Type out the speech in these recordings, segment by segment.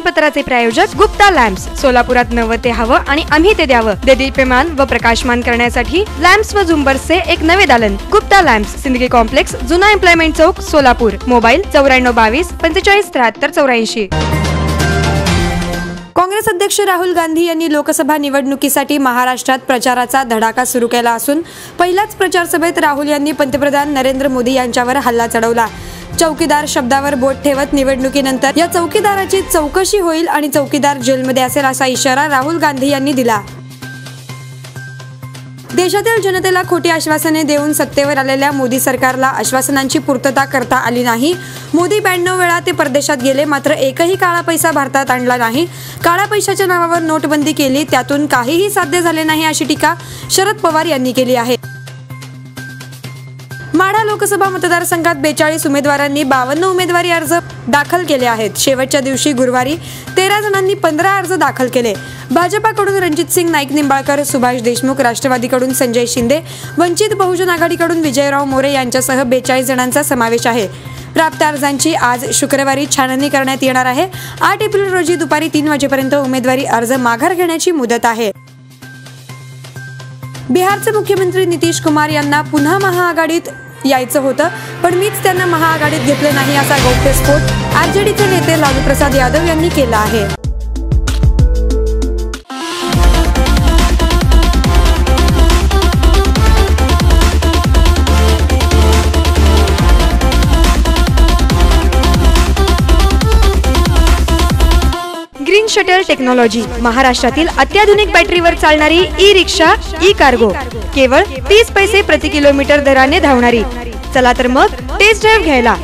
बातमीपत्राचे प्रायोजक गुप्ता लॅम्प्स. सोलापुरात नवं ते हवं आणि आम्ही ते द्यावं. देदीप्यमान व प्रकाशमान करण्यासाठी लॅम्प्स व झुंबर्सचे एक नवे दालन. गुप्ता लॅम्प्स सिंदगी कॉम्प्लेक्स जुना एम्प्लॉयमेंट चौक सोलापूर. मोबाईल चौऱ्याण्णव बावीस पंचेचाळीस त्र्याहत्तर चौऱ्याऐंशी. काँग्रेस अध्यक्ष राहुल गांधी यांनी लोकसभा निवडणुकीसाठी महाराष्ट्रात प्रचाराचा धडाका सुरू केला असून पहिल्याच प्रचार सभेत राहुल यांनी पंतप्रधान नरेंद्र मोदी यांच्यावर हल्ला चढवला. चौकीदार शब्दावर बोट ठेवत निवडणुकीनंतर या चौकीदाराची चौकशी होईल आणि चौकीदार जेलमध्ये असेल असा इशारा राहुल गांधी यांनी दिला. देशातील जनतेला खोटी आश्वासने देऊन सत्तेवर आलेल्या मोदी सरकारला आश्वासनांची पूर्तता करता आली नाही. मोदी ब्याण्णव वेळा ते परदेशात गेले मात्र एकही काळा पैसा भारतात आणला नाही. काळ्या पैशाच्या नावावर नोटबंदी केली त्यातून काहीही साध्य झाले नाही अशी टीका शरद पवार यांनी केली आहे. माढा लोकसभा मतदारसंघात बेचाळीस उमेदवारांनी बावन्न उमेदवारी अर्ज दाखल केले आहेत. शेवटच्या दिवशी गुरुवारी तेरा जणांनी पंधरा अर्ज दाखल केले. भाजपाकडून रणजित सिंग नाईक निंबाळकर सुभाष देशमुख राष्ट्रवादीकडून संजय शिंदे वंचित बहुजन आघाडीकडून विजयराव मोरे यांच्यासह बेचाळीस जणांचा समावेश आहे. प्राप्त अर्जांची आज शुक्रवारी छाननी करण्यात येणार आहे. आठ एप्रिल रोजी दुपारी तीन वाजेपर्यंत उमेदवारी अर्ज माघार घेण्याची मुदत आहे. बिहारचे मुख्यमंत्री नितीश कुमार यांना पुन्हा महाआघाडीत यायचं होतं पण मीच त्यांना महाआघाडीत घेतलं नाही असा गौप्यस्फोट आरजेडीचे नेते लालू प्रसाद यादव यांनी केला आहे. Shuttle technology. महाराष्ट्रातील अत्याधुनिक बॅटरीवर चालणारी ई रिक्षा ई कार्गो केवळ तीस पैसे प्रति किलोमीटर दराने धावणारी. चला तर मग टेस्ट ड्राईव्ह घ्यायला.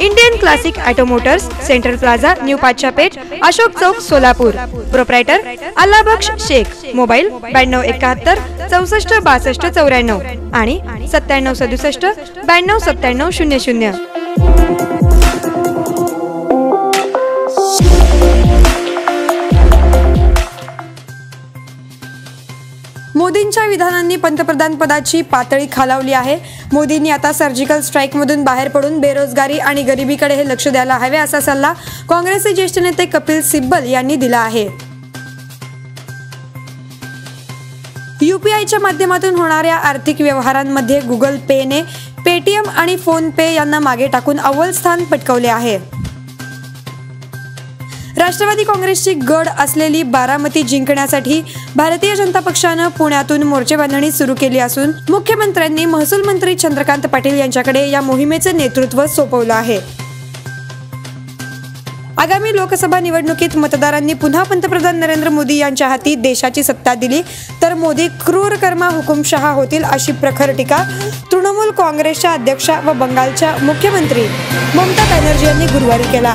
Indian classic automotors central plaza new पाचशापेठ Ashok चौक सोलापूर प्रोप्रायटर अल्लाबक्ष शेख मोबाईल ब्याण्णव एकाहत्तर चौसष्ट बासष्ट चौऱ्याण्णव आणि सत्त्याण्णव सदुसष्ट ब्याण्णव सत्त्याण्णव शून्य शून्य. मोदींच्या विधानांनी पंतप्रधान पदाची पातळी खालावली आहे. मोदींनी आता सर्जिकल स्ट्राईकमधून बाहेर पडून बेरोजगारी आणि गरिबीकडे हे लक्ष द्यायला हवे असा सल्ला काँग्रेसचे ज्येष्ठ नेते कपिल सिब्बल यांनी दिला आहे. युपीआयच्या माध्यमातून होणाऱ्या आर्थिक व्यवहारांमध्ये गुगल पेने पेटीएम आणि फोन पे यांना मागे टाकून अव्वल स्थान पटकवले आहे. राष्ट्रवादी काँग्रेसची गड असलेली बारामती जिंकण्यासाठी भारतीय जनता पक्षानं पुण्यातून मोर्चे बांधणी सुरू केली असून मुख्यमंत्र्यांनी महसूल मंत्री चंद्रकांत पाटील यांच्याकडे या मोहिमेचं नेतृत्व सोपवलं आहे. आगामी लोकसभा निवडणुकीत मतदारांनी पुन्हा पंतप्रधान नरेंद्र मोदी यांच्या हाती देशाची सत्ता दिली तर मोदी क्रूर कर्मा हुकुमशहा होतील अशी प्रखर टीका तृणमूल काँग्रेसच्या अध्यक्षा व बंगालच्या मुख्यमंत्री ममता बॅनर्जी यांनी गुरुवारी केला.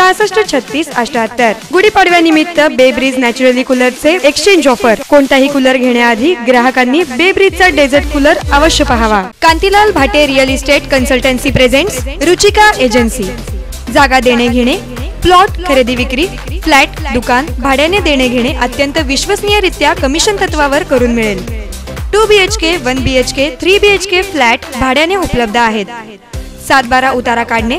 सहासष्ट छत्तीस अठ्याहत्तर. गुढीपाडव्यानिमित्त बेब्रिज नॅचरली कूलरचे एक्सचेंज ऑफर कोणताही कूलर घेण्याआधी ग्राहकांनी बेब्रिजचा डेझर्ट कूलर अवश्य पहावा. Kantilal Bhate real estate consultancy presents Ruchika agency. जागा देणे घेणे प्लॉट खरेदी विक्री फ्लॅट दुकान भाड्याने देणे घेणे अत्यंत विश्वसनीयरित्या कमिशन तत्वावर करून मिळेल. Two B H K one B H K three B H K flat भाड्याने उपलब्ध आहेत. सात बारा उतारा काढणे